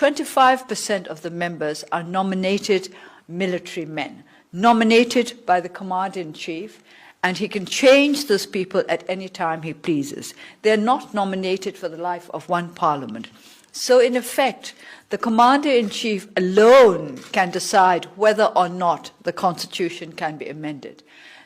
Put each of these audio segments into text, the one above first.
25% of the members are nominated military men, nominated by the commander in chief, and he can change those people at any time he pleases. They're not nominated for the life of one parliament. So, in effect, the commander in chief alone can decide whether or not the constitution can be amended.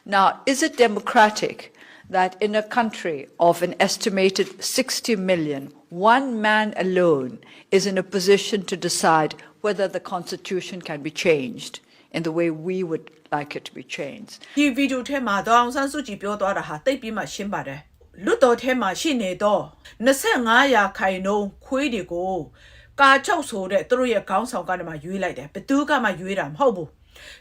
Now, is it democratic that in a country of an estimated 60 million, one man alone is in a position to decide whether the constitution can be changed in the way we would like it to be changed? ဒီဗီဒီယိုထဲမှာဒေါအောင်ဆန်းစုကြည်ပြောသွားတာဟာတိတ်ပြီးမှရှင်းပါတယ်လွတ်တော်ထဲမှာရှိနေတော့25ရာခိုင်နှုန်းခွေးတွေကိုကာချုပ်ဆိုတဲ့သူတို့ရဲ့ခေါင်းဆောင်ကနေမှရွေးလိုက်တယ်ဘသူကမှရွေးတာမဟုတ်ဘူး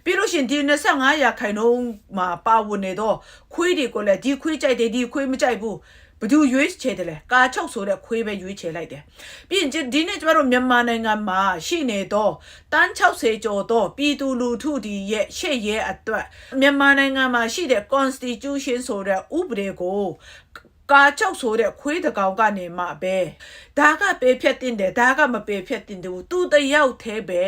ပြီးလို့ရှရင်ဒီ25ရာခိုင်နှုန်းမှာပါဝင်နေတော့ခွေးတွေကိုလည်းဒီခွေးကြိုက်တယ်ဒီခွေးမကြိုက်ဘူးဘသူရွေးချယ်တယ်လဲကာချုပ်ဆိုတဲ့ခွေးပဲရွေးချယ်လိုက်တယ်ပြီးရင်ဒီနေ့ကျမတို့မြန်မာနိုင်ငံမှာရှိနေတော့တန်း60ကျော်တော့ပြည်သူလူထုဒီရဲ့ရှေ့ရဲအတွက်မြန်မာနိုင်ငံမှာရှိတဲ့ constitution ဆိုတဲ့ဥပဒေကို ကာကြောက်ဆိုတဲ့ခွေးတကောင်ကနေမှပဲဒါကပေဖြတ်တင်တယ်ဒါကမပေဖြတ်တင်တယ်သူတယောက်သေးပဲ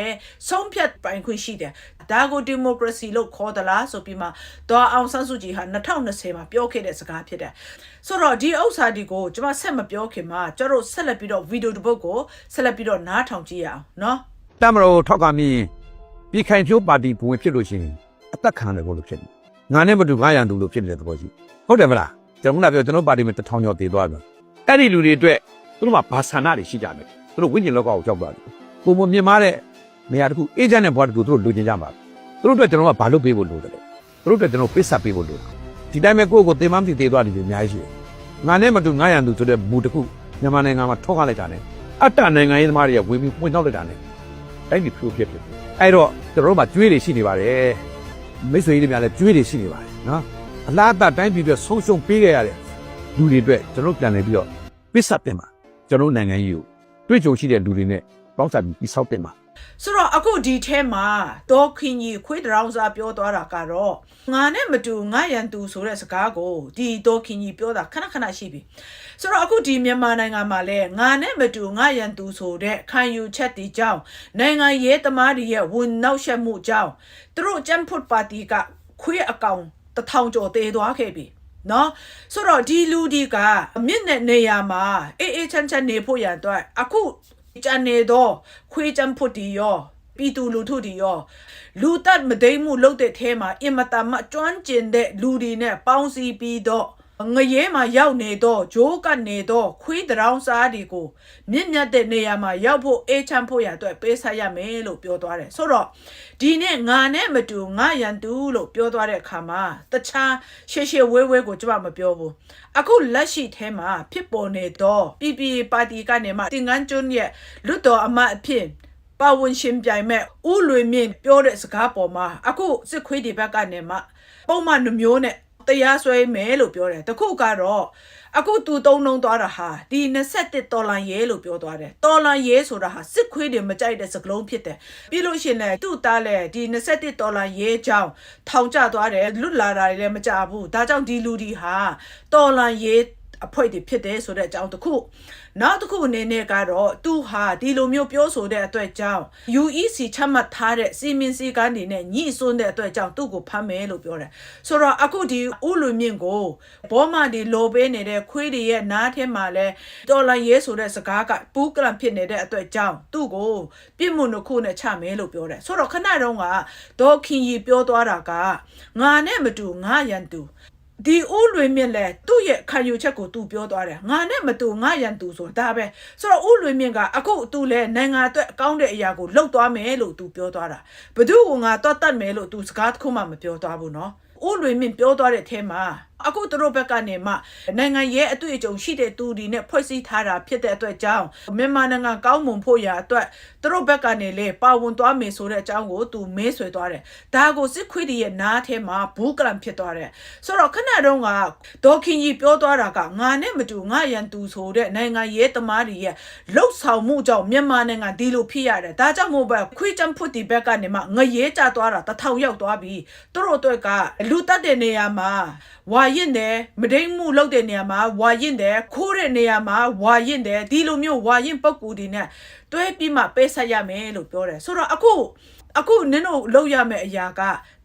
ဆုံးဖြတ်ပိုင်ခွင့်ရှိတယ်ဒါကိုဒီမိုကရေစီလို့ခေါ်သလားဆိုပြီးမှဒေါ်အောင်ဆန်းစုကြည်ဟာ2020မှာပြောခဲ့တဲ့စကားဖြစ်တယ်ဆိုတော့ဒီဥစ္စာဒီကိုကျွန်မဆက်မပြောခင်မှာကျွန်တော်ဆက်လက်ပြီးတော့ဗီဒီယိုတစ်ပုဒ်ကိုဆက်လက်ပြီးတော့နားထောင်ကြည့်ရအောင်နော်တမရိုထောက်ကမီပြည်ခိုင်ဖြိုးပါတီဘဝင်ဖြစ်လို့ရှိရင်အသက်ခံတယ်လို့ဖြစ်နေငါနဲ့မတူငါရန်တူလို့ဖြစ်နေတဲ့သဘောရှိဟုတ်တယ်မလား ကျွန်တော်ကပြောကျွန်တော်ပါတီမှာတထောင်ကျော်တည်သွားပြီ။အဲ့ဒီလူတွေအတွက်သူတို့မှာဘာဆန္ဒတွေရှိကြတယ်။သူတို့ဝိညာဉ်လောကကိုကြောက်သွားတယ်။ပုံမမြင်မာတဲ့နေရာတစ်ခုအေဂျင့်နဲ့ဘွားတစ်ခုသူတို့လူချင်းကြမှာ။သူတို့အတွက်ကျွန်တော်ကဘာလုပ်ပေးဖို့လိုတယ်လဲ။သူတို့အတွက်ကျွန်တော်ပစ်ဆက်ပေးဖို့လိုတယ်။ဒီတိုင်းပဲကိုယ့်ကိုယ်ကိုသင်မမသိသေးသွားတယ်အများကြီးရှိတယ်။ငါနဲ့မတူငါရန်သူဆိုတဲ့မူတစ်ခုမြန်မာနိုင်ငံမှာထောက်ခလိုက်တာနဲ့အတ္တနိုင်ငံရေးသမားတွေကဝင်ပြီးဝင်တော့လိုက်တာနဲ့အဲ့ဒီ proof ဖြစ်ဖြစ်အဲ့တော့ကျွန်တော်တို့မှာကျွေးတွေရှိနေပါတယ်မိတ်ဆွေတွေများလည်းကျွေးတွေရှိနေပါတယ်နော် အလားအတိုင်းပြည်ပြဆုံးရှုံးပေးခဲ့ရတဲ့လူတွေအတွက်ကျွန်တော်ပြန်လည်ပြီးတော့ပစ်ဆက်တင်ပါကျွန်တော်နိုင်ငံကြီးကိုတွေ့ကြုံရှိတဲ့လူတွေနဲ့ပေါင်းစပ်ပြီးပြီးဆောက်တင်ပါဆိုတော့အခုဒီထဲမှာဒေါ်ခင်ကြီးခွေးတရောင်းစားပြောသွားတာကတော့ငါနဲ့မတူငါရန်သူဆိုတဲ့စကားကိုဒီဒေါ်ခင်ကြီးပြောတာခဏခဏရှိပြီဆိုတော့အခုဒီမြန်မာနိုင်ငံမှာလဲငါနဲ့မတူငါရန်သူဆိုတဲ့ခံယူချက်တီကြောင့်နိုင်ငံရေးသမားတွေရဲ့ဝန်နောက်ရှက်မှုကြောင့်သူတို့ဂျမ်ဖွတ်ပါတီကခွေးအကောင် တစ်ထောင်ကျော်တည်သွားခဲ့ပြီနော်ဆိုတော့ဒီလူဒီကမြင့်တဲ့နေရာမှာအေးအေးချမ်းချမ်းနေဖို့ရန်အတွက်အခုကြံနေတော့ခွေးချမ်းဖို့တီရောပြည်သူလူထုတီရောလူတက်မဒိမ့်မှုလုပ်တဲ့အဲမှာအင်မတန်မှကျွမ်းကျင်တဲ့လူတွေနဲ့ပေါင်းစည်းပြီးတော့ ငရဲမှာရောက်နေတော့ဂျိုးကနေတော့ခွေးတရောင်းစားတွေကိုမြင့်မြတ်တဲ့နေရာမှာရောက်ဖို့အေးချမ်းဖို့ရအတွက်ပေးဆက်ရမယ်လို့ပြောသွားတယ်ဆိုတော့ဒီနေ့ငါနဲ့မတူငါရန်သူလို့ပြောသွားတဲ့အခါမှာတခြားရှေ့ရှေ့ဝဲဝဲကိုကျွန်မမပြောဘူးအခုလက်ရှိထဲမှာဖြစ်ပေါ်နေတော့ PP ပါတီကနေမှတင်ငန်းကျွန်းရဲ့လွတ်တော်အမတ်အဖြစ်ပါဝင်ရှင်ပြိုင်မဲ့ဥလွေမြင့်ပြောတဲ့စကားပေါ်မှာအခုစစ်ခွေးဒီဘက်ကနေမှပုံမှန်နှမျိုးနဲ့ တရားစွဲမယ်လို့ပြောတယ်တခုကတော့အခုသူတုံးနှုံသွားတာဟာဒီ21တော်လန်ရဲလို့ပြောသွားတယ်တော်လန်ရဲဆိုတာဟာစစ်ခွေးတွေမကြိုက်တဲ့စကလုံးဖြစ်တယ်ပြီးလို့ရှိရင်လည်းသူ့သားလည်းဒီ21တော်လန်ရဲကြောင်းထောင်ကျသွားတယ်လွတ်လာတာတွေလည်းမကြဘူးဒါကြောင့်ဒီလူဒီဟာတော်လန်ရဲ အဖွဲ့တွေဖြစ်တယ်ဆိုတဲ့အကြောင်းတစ်ခုနောက်တစ်ခုအနေနဲ့ကတော့သူဟာဒီလိုမျိုးပြောဆိုတဲ့အတွက်ကြောင့် UEC ချမှတ်ထားတဲ့စီမင်းစည်းကမ်းတွေနဲ့ညှိစွန်းတဲ့အတွက်ကြောင့်သူ့ကိုဖမ်းမယ်လို့ပြောတယ်ဆိုတော့အခုဒီဥလူမြင့်ကိုဘောမဒီလိုပေးနေတဲ့ခွေးတွေရဲ့နားထဲမှာလဲတော်လန်ရဲဆိုတဲ့စကားကပူးကလန်ဖြစ်နေတဲ့အတွက်ကြောင့်သူ့ကိုပြစ်မှုတစ်ခုနဲ့ချမယ်လို့ပြောတယ်ဆိုတော့ခဏတုန်းကဒေါ်ခင်ရီပြောသွားတာကငါနဲ့မတူငါရန်တူ ဒီဦးလွင်မြင့်လဲသူ့ရဲ့ခံယူချက်ကိုသူပြောသွားတယ်ငါနဲ့မတူငါရန်သူဆိုတာပဲဆိုတော့ဦးလွင်မြင့်ကအခုသူလဲနိုင်ငံအတွက်အကောင်းတဲ့အရာကိုလှုပ်သွားမယ်လို့သူပြောသွားတာဘသူကငါတော့တတ်မယ်လို့သူစကားတစ်ခုမှမပြောသွားဘူးเนาะဦးလွင်မြင့်ပြောသွားတဲ့အထဲမှာ အခုသူတို့ဘက်ကနေမှနိုင်ငံရဲ့အတွေ့အကြုံရှိတဲ့သူတွေနဲ့ဖွဲ့စည်းထားတာဖြစ်တဲ့အတွက်ကြောင့်မြန်မာနိုင်ငံကောင်းမွန်ဖို့ရာအတွက်သူတို့ဘက်ကနေလေပါဝင်သွားမယ်ဆိုတဲ့အကြောင်းကိုသူမဲဆွဲသွားတယ်။ဒါကိုစစ်ခွေးတွေရဲ့နားထဲမှာဘူးကလန်ဖြစ်သွားတယ်။ဆိုတော့ခဏတုန်းကဒေါ်ခင်ကြီးပြောသွားတာကငါနဲ့မတူငါရန်သူဆိုတဲ့နိုင်ငံရေးသမားတွေရဲ့လှုပ်ဆောင်မှုကြောင့်မြန်မာနိုင်ငံဒီလိုဖြစ်ရတယ်။ဒါကြောင့်မို့ပဲခွေးချမ်းဖွတ်ဒီဘက်ကနေမှငရဲကြသွားတာတထောင်ရောက်သွားပြီ။သူတို့အတွက်ကလူတက်တဲ့နေရာမှာ ဝါရင်တယ်မဒိမ့်မှုလုပ်တဲ့နေရာမှာဝါရင်တယ်ခိုးတဲ့နေရာမှာဝါရင်တယ်ဒီလိုမျိုးဝါရင်ပုတ်ကူဒီနဲ့တွဲပြီးမှပေးဆက်ရမယ်လို့ပြောတယ်ဆိုတော့အခုအခုနင်တို့လုပ်ရမယ့်အရာက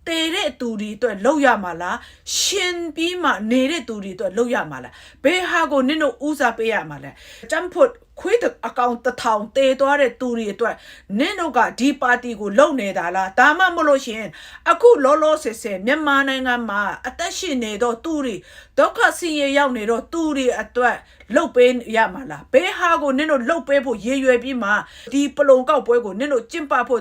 တေတဲ့သူတွေအတွက်လုပ်ရမှာလားရှင်ပြီးမှနေတဲ့သူတွေအတွက်လုပ်ရမှာလားဘယ်ဟာကိုနင်တို့ဦးစားပေးရမှာလဲจำဖို့ ခွေးအကောင့်တစ်ထောင်တေသွားတဲ့သူတွေအတွက်နင်တို့ကဒီပါတီကိုလုံနေတာလားဒါမှမဟုတ်လို့ရှရင်အခုလောလောဆယ်ဆယ်မြန်မာနိုင်ငံမှာအသက်ရှင်နေတော့သူတွေဒုက္ခဆင်းရဲရောက်နေတော့သူတွေအတွက်လုတ်ပေးရမှာလားဘယ်ဟာကိုနင်တို့လုတ်ပေးဖို့ရည်ရွယ်ပြီးမှဒီပလုံကောက်ပွဲကိုနင်တို့ကျင့်ပဖို့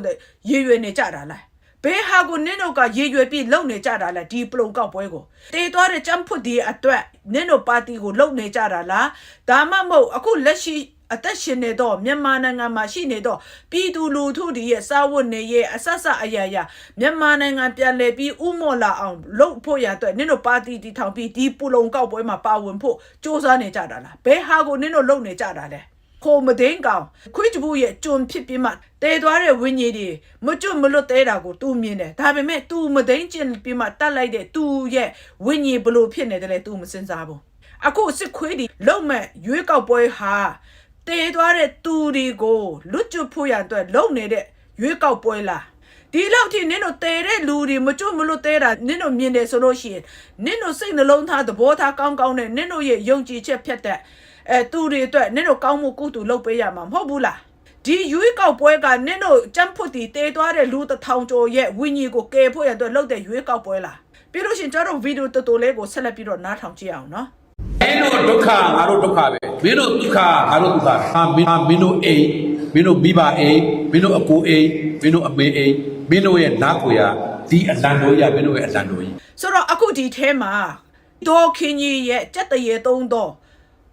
ရည်ရွယ်နေကြတာလားဘယ်ဟာကိုနင်းတို့ကရေရွယ်ပြီးလုံနေကြတာလဲဒီပလုံကောက်ပွဲကိုတေးသွားတဲ့จำဖွတ်ဒီအတွက်နင်းတို့ပါတီကိုလုံနေကြတာလားဒါမှမဟုတ်အခုလက်ရှိ အသက်ရှင်နေတော့မြန်မာနိုင်ငံမှာရှိနေတော့ပြည်သူလူထုတွေရဲ့စာဝတ်နေရဲ့အဆက်ဆက်အရာရာမြန်မာနိုင်ငံပြန်လည်ပြီးဥမော်လာအောင်လုပ်ဖို့ရအတွက်နင်းတို့ပါတီတီထောင်ပြီးဒီပလုံကောက်ပွဲမှာပါဝင်ဖို့စ조사နေကြတာလားဘယ်ဟာကိုနင်းတို့လုံနေကြတာလဲ ခိုမဒိန်ကောင်ခွေးတဘူးရဲ့ကျွန်းဖြစ်ပြီးမှတဲသွားတဲ့ဝင်းကြီးတွေမကျွတ်မလွတ်တဲတာကို तू မြင်တယ်ဒါပေမဲ့ तू မဒိန်ကျင်ပြီးမှတတ်လိုက်တဲ့ तू ရဲ့ဝင်းကြီးဘလို့ဖြစ်နေတယ်လဲ तू မစင်စားဘူးအခုစစ်ခွေးဒီလုံမဲ့ရွေးကောက်ပွဲဟာ တဲသွားတဲ့ तू တွေကိုလွတ်ကျွတ်ဖို့ရအတွက်လုံနေတဲ့ရွေးကောက်ပွဲလားဒီလောက်ထိနင်တို့တဲတဲ့လူတွေမကျွတ်မလွတ်တဲတာနင်တို့မြင်တယ်ဆိုလို့ရှိရင်နင်တို့စိတ်နှလုံးသားသဘောထားကောင်းကောင်းနဲ့နင်တို့ရဲ့ယုံကြည်ချက်ဖြတ်တဲ့အဲသူတွေအတွက်နင်တို့ကောင်းမှုကုသိုလ်လုပ်ပေးရမှာမဟုတ်ဘူးလားဒီရွေးကောက်ပွဲကနင်တို့ကြမ်းဖွတ်တီတေးသွားတဲ့လူတစ်ထောင်ကျော်ရဲ့ဝိညာဉ်ကိုကယ်ဖို့ရအတွက်လုပ်တဲ့ရွေးကောက်ပွဲလားပြီးလို့ရှရင်ကျွန်တော်တို့ဗီဒီယိုတော်တော်လေးကိုဆက်လက်ပြီးတော့နားထောင်ကြည့်အောင်နော် မင်းတို့ဒုက္ခငါတို့ဒုက္ခပဲမင်းတို့ဒုက္ခငါတို့ဒုက္ခဟာမင်းဟာမင်းတို့အိမ်မင်းတို့မိဘအိမ်မင်းတို့အကိုအိမ်မင်းတို့အမေအိမ်မင်းတို့ရဲ့နားကိုရဒီအလံတော်ရမင်းတို့ရဲ့အလံတော်ကြီးဆိုတော့အခုဒီထဲမှာဒေါ်ခင်ကြီးရဲ့စက်တရေသုံးတော့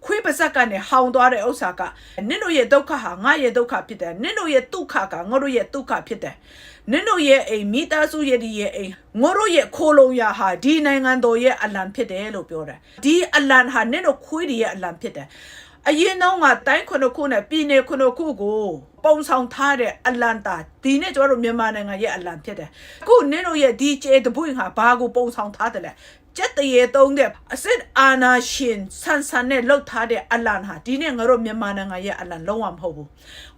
ခွေးပါဇက်ကနေဟောင်သွားတဲ့ဥစ္စာကနင်တို့ရဲ့ဒုက္ခဟာငါရဲ့ဒုက္ခဖြစ်တယ်နင်တို့ရဲ့ဒုက္ခကငါတို့ရဲ့ဒုက္ခဖြစ်တယ် နင်တို့ရဲ့အိမ်မိသားစုရဲ့ဒီရဲ့အိမ်ငါတို့ရဲ့ခိုးလုံရဟာဒီနိုင်ငံတော်ရဲ့အလံဖြစ်တယ်လို့ပြောတယ်ဒီအလံဟာနင်တို့ခွေးတွေရဲ့အလံဖြစ်တယ်အရင်တော့ကတိုင်းခုနှစ်ခုနဲ့ပြည်နယ်ခုနှစ်ခုကိုပုံဆောင်ထားတဲ့အလန်တာဒီနေ့ကျွန်တော်တို့မြန်မာနိုင်ငံရဲ့အလံဖြစ်တယ်အခုနင်တို့ရဲ့ဒီကျေတပွင့်ဟာဘာကိုပုံဆောင်ထားတယ်လဲ ကြက်တရေတုံးတဲ့အစစ်အာနာရှင်ဆန်ဆန်နဲ့လှုပ်ထားတဲ့အလံဟာဒီနေ့ငါတို့မြန်မာနိုင်ငံရဲ့အလံလုံးဝမဟုတ်ဘူး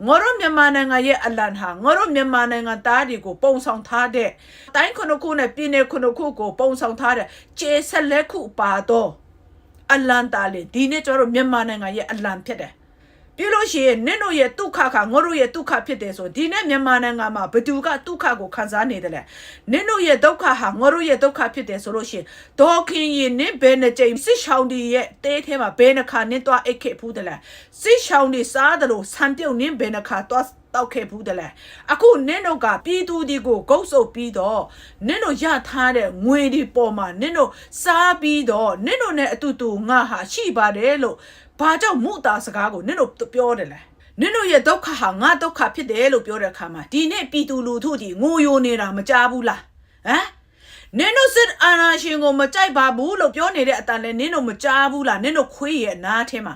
ငါတို့မြန်မာနိုင်ငံရဲ့အလံဟာငါတို့မြန်မာနိုင်ငံသားတွေကိုပုံဆောင်ထားတဲ့တိုင်းခုနှစ်ခုနဲ့ပြည်နယ်ခုနှစ်ခုကိုပုံဆောင်ထားတဲ့ကျေဆက်လက်ခုပါတော့အလန်တာလေဒီနေ့ကျွန်တော်တို့မြန်မာနိုင်ငံရဲ့အလံဖြစ်တယ် ပြလို့ရှိရင်နင့်တို့ရဲ့ဒုက္ခခါငါတို့ရဲ့ဒုက္ခဖြစ်တယ်ဆိုဒီနေ့မြန်မာနိုင်ငံမှာဘသူကဒုက္ခကိုခံစားနေတယ်လဲနင့်တို့ရဲ့ဒုက္ခဟာငါတို့ရဲ့ဒုက္ခဖြစ်တယ်ဆိုလို့ရှိရင်ဒေါ်ခင်ရင်နင့်ဘယ်နှကြိမ်စစ်ရှောင်းဒီရဲ့တဲထဲမှာဘယ်နှခါနင့်သွားအိတ်ခဲ့ဖူးတယ်လဲစစ်ရှောင်းဒီစားတယ်လို့ဆံပြုတ်နင့်ဘယ်နှခါသွားတောက်ခဲ့ဘူးတလဲအခုနင့်တို့ကပြည်သူဒီကိုဂုတ်ဆုပ်ပြီးတော့နင့်တို့ရထားတဲ့ငွေဒီပေါ်မှာနင့်တို့စားပြီးတော့နင့်တို့နဲ့အတူတူငါဟာရှိပါတယ်လို့ ဘာကြောင့်မုတာစကားကိုနင့်တို့ပြောတယ်လဲနင့်တို့ရဲ့ဒုက္ခဟာငါဒုက္ခဖြစ်တယ်လို့ပြောတဲ့အခါမှာဒီနေ့ပြည်သူလူထုဒီငိုယိုနေတာမကြဘူးလားဟမ်နင်တို့စစ်အာဏာရှင်ကိုမကြိုက်ပါဘူးလို့ပြောနေတဲ့အတန်လဲနင်တို့မကြားဘူးလားနင်တို့ခွေးရဲ့နားထဲမှာ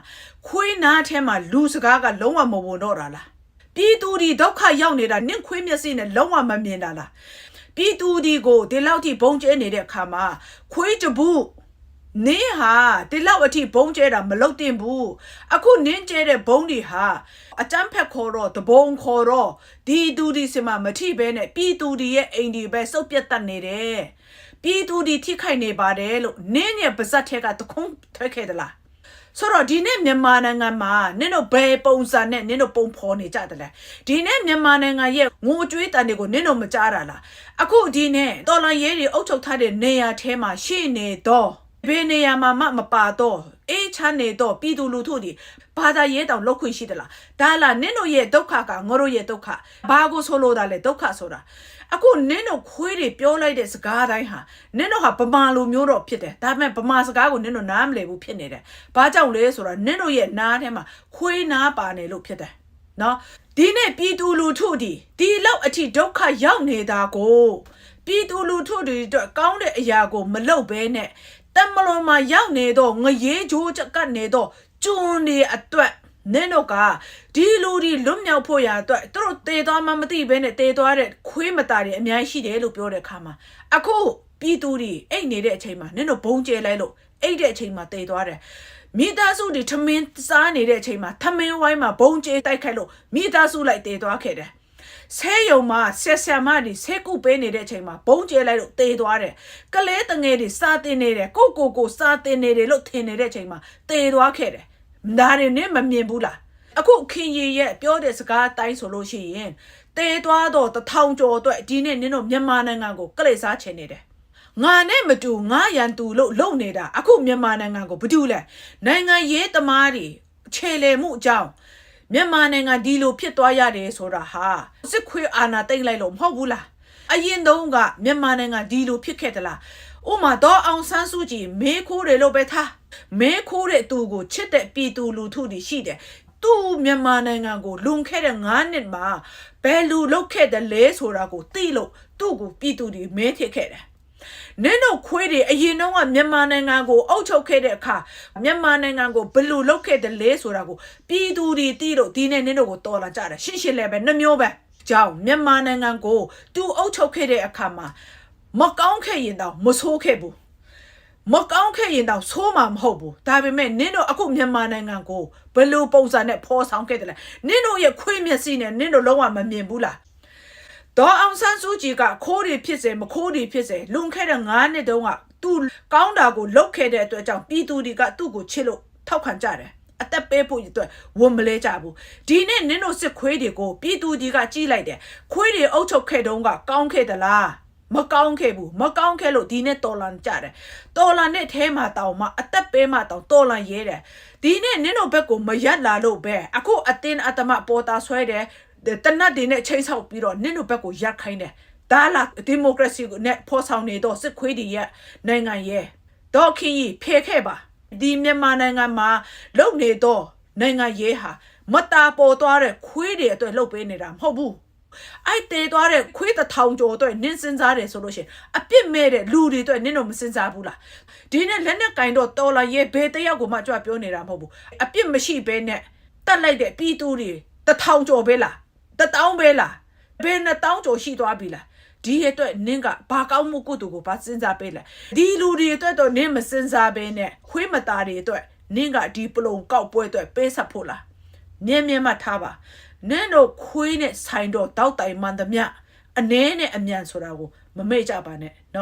ခွေးနားထဲမှာလူစကားကလုံးဝမဝင်တော့တာလားပြည်သူဒီဒုက္ခရောက်နေတာနင့်ခွေးမျက်စိနဲ့လုံးဝမမြင်တာလားပြည်သူဒီကိုဒီလောက်ထိဘုံကျဲနေတဲ့အခါမှာခွေးတဘူး နင်းဟာဒီလောက်အထိဘုံကျဲတာမလုတ်တင်ဘူးအခုနင်းကျဲတဲ့ဘုံတွေဟာအတန်းဖက်ခေါ်တော့တဘုံခေါ်တော့ဒီသူဒီစမှာမထိပဲနဲ့ပြည်သူဒီရဲ့အိမ်ဒီပဲစုပ်ပြတ်တတ်နေတယ်ပြည်သူဒီထိခိုက်နေပါတယ်လို့နင်းရဲ့ပါဇက်ထက်ကတခုံးထွက်ခဲ့သလားဆိုတော့ဒီနေ့မြန်မာနိုင်ငံမှာနင်တို့ဘယ်ပုံစံနဲ့နင်တို့ပုံဖော်နေကြတယ်လဲဒီနေ့မြန်မာနိုင်ငံရဲ့ငိုကြွေးတန်တွေကိုနင်တို့မကြားတာလားအခုဒီနေ့တော်လန်ရဲတွေအုပ်ချုပ်ထားတဲ့နေရာထဲမှာရှိနေတော့ ဘယ်နေရာမှာမှမပါတော့အေးချမ်းနေတော့ပြည်သူလူထုတွေဘာသာရေးတောင်လောက်ခွင့်ရှိတယ်လားဒါလားနင်တို့ရဲ့ဒုက္ခကငါတို့ရဲ့ဒုက္ခဘာကိုဆိုလို့တာလဲဒုက္ခဆိုတာအခုနင်တို့ခွေးတွေပြောလိုက်တဲ့စကားတိုင်းဟာနင်တို့ဟာဗမာလူမျိုးတော့ဖြစ်တယ်ဒါပေမဲ့ဗမာစကားကိုနင်တို့နားမလည်ဘူးဖြစ်နေတယ်ဘာကြောင့်လဲဆိုတော့နင်တို့ရဲ့နားထဲမှာခွေးနားပါနေလို့ဖြစ်တယ်နော်ဒီနေ့ပြည်သူလူထုဒီဒီလောက်အထိဒုက္ခရောက်နေတာကိုပြည်သူလူထုတွေအတွက်ကောင်းတဲ့အရာကိုမလုပ်ဘဲနဲ့ တမလွန်မှာရောက်နေတော့ငရေဂျိုးချက်ကတ်နေတော့ကျွန်းတွေအတွက်နင်တို့ကဒီလူဒီလွတ်မြောက်ဖို့ရာအတွက်သူတို့တေသွားမှမသိဘဲနဲ့တေသွားတဲ့ခွေးမတာတွေအများကြီးရှိတယ်လို့ပြောတဲ့အခါမှာအခုပြည်သူတွေအိတ်နေတဲ့အချိန်မှာနင်တို့ဘုံကျဲလိုက်လို့အိတ်တဲ့အချိန်မှာတည်သွားတယ်မိသားစုတွေထမင်းစားနေတဲ့အချိန်မှာထမင်းဝိုင်းမှာဘုံကျဲတိုက်ခိုက်လို့မိသားစုလိုက်တည်သွားခဲ့တယ် ဆဲယုံမှာဆက်ဆံမတွေဆဲကုပေးနေတဲ့အချိန်မှာဘုံကျဲလိုက်လို့တေးသွားတယ်ကလေးတငယ်တွေစားတင်နေတယ်ကိုကိုကိုစားတင်နေတယ်လို့ထင်နေတဲ့အချိန်မှာတေးသွားခဲ့တယ်ဒါတွေနဲ့မမြင်ဘူးလားအခုခင်ရီရဲ့ပြောတဲ့စကားအတိုင်းဆိုလို့ရှိရင်တေးသွားတော့တထောင်ကျော်အတွက်ဒီနေ့နင်တို့မြန်မာနိုင်ငံကိုကလေးစားချင်နေတယ်ငါနဲ့မတူငါရန်တူလို့လုံနေတာအခုမြန်မာနိုင်ငံကိုဘာတူလဲနိုင်ငံရေးသမားတွေခြေလေမှုအကြောင်း မြန်မာနိုင်ငံဒီလိုဖြစ်သွားရတယ်ဆိုတာဟာစစ်ခွေးအာဏာသိမ်းလိုက်လို့မဟုတ်ဘူးလားအရင်တုန်းကမြန်မာနိုင်ငံဒီလိုဖြစ်ခဲ့သလားဥမာတော့အောင်ဆန်းစုကြည်မေးခိုးတယ်လို့ပဲထားမေးခိုးတဲ့သူကိုချစ်တဲ့ပြည်သူလူထုတွေရှိတယ်သူမြန်မာနိုင်ငံကိုလွန်ခဲ့တဲ့9နှစ်မှာဘယ်လူလုတ်ခဲ့တယ်လဲဆိုတာကိုသိလို့သူ့ကိုပြည်သူတွေမဲထစ်ခဲ့တယ် နင်းတို့ခွေးတွေအရင်တော့ကမြန်မာနိုင်ငံကိုအုပ်ချုပ်ခဲ့တဲ့အခါမြန်မာနိုင်ငံကိုဘယ်လိုလုပ်ခဲ့တယ်လဲဆိုတာကိုပြည်သူတွေသိလို့ဒီနေ့နင်းတို့ကိုတော်လာကြတယ်ရှင်းရှင်းလည်းပဲနှမျိုးပဲကြောင့်မြန်မာနိုင်ငံကိုသူအုပ်ချုပ်ခဲ့တဲ့အခါမှာမကောင်းခဲ့ရင်တော့မဆိုးခဲ့ဘူးမကောင်းခဲ့ရင်တော့ဆိုးမှာမဟုတ်ဘူးဒါပေမဲ့နင်းတို့အခုမြန်မာနိုင်ငံကိုဘယ်လိုပုံစံနဲ့ဖော်ဆောင်ခဲ့တယ်လဲနင်းတို့ရဲ့ခွေးမျက်စိနဲ့နင်းတို့လုံးဝမမြင်ဘူးလား ဒေါ်အောင်ဆန်းစုကြည်ကခိုးတွေဖြစ်စေမခိုးတွေဖြစ်စေလွန်ခဲ့တဲ့9နှစ်တုန်းကသူကောင်းတာကိုလုတ်ခဲ့တဲ့အတွက်ကြောင့်ပြည်သူတွေကသူ့ကိုချစ်လို့ထောက်ခံကြတယ်အသက်ပေးဖို့အတွက်ဝန်မလဲကြဘူးဒီနေ့နင်းတို့စစ်ခွေးတွေကိုပြည်သူတွေကကြီးလိုက်တယ်ခွေးတွေအုပ်ချုပ်ခဲ့တုန်းကကောင်းခဲ့သလားမကောင်းခဲ့ဘူးမကောင်းခဲ့လို့ဒီနေ့တော်လန်ကြတယ်တော်လန်နဲ့အဲမှာတောင်မှအသက်ပေးမှတောင်တော်လန်ရဲတယ်ဒီနေ့နင်းတို့ဘက်ကိုမရက်လာလို့ပဲအခုအတင်းအတမပေါ်တာဆွဲတယ် တနတ်တွေနဲ့ချိတ်ဆောက်ပြီးတော့နင့်တို့ဘက်ကိုရက်ခိုင်းတယ်ဒါလားဒီမိုကရေစီကိုနဲ့ဖော်ဆောင်နေတော့စစ်ခွေးတွေရဲ့နိုင်ငံရဲ့ဒေါ်ခင်ကြီးဖယ်ခဲ့ပါဒီမြန်မာနိုင်ငံမှာလုံနေတော့နိုင်ငံရေးဟာမတာပေါ်သွားတဲ့ခွေးတွေအတွက်လှုပ်ပေးနေတာမဟုတ်ဘူးအဲ့တေသွားတဲ့ခွေးတစ်ထောင်ကျော်အတွက်နင်းစဉ်းစားတယ်ဆိုလို့ရှိရင်အပြစ်မဲ့တဲ့လူတွေအတွက်နင်းတို့မစဉ်းစားဘူးလားဒီနေ့လက်နဲ့ကင်တော့တော်လာရဲ့ဘယ်တယောက်ကိုမှကြွပြောနေတာမဟုတ်ဘူးအပြစ်မရှိဘဲနဲ့တတ်လိုက်တဲ့ပြည်သူတွေတစ်ထောင်ကျော်ပဲလား တတောင်းပဲလားဘယ်နှစ်တောင်းကျော်ရှိသွားပြီလားဒီအတွက်နင်းကဘာကောင်းမှုကုသိုလ်ကိုဘာစဉ်းစားပေးလဲဒီလူတွေအတွက်တော့နင်းမစဉ်းစားဘဲနဲ့ခွေးမသားတွေအတွက်နင်းကဒီပလုံကောက်ပွဲအတွက်ပေးဆက်ဖို့လားမြဲမြဲမှထားပါနင်းတို့ခွေးနဲ့ဆိုင်တော့တောက်တိုင်မှန်သမျှအနှဲနဲ့အမြန်ဆိုတာကိုမမေ့ကြပါနဲ့နော်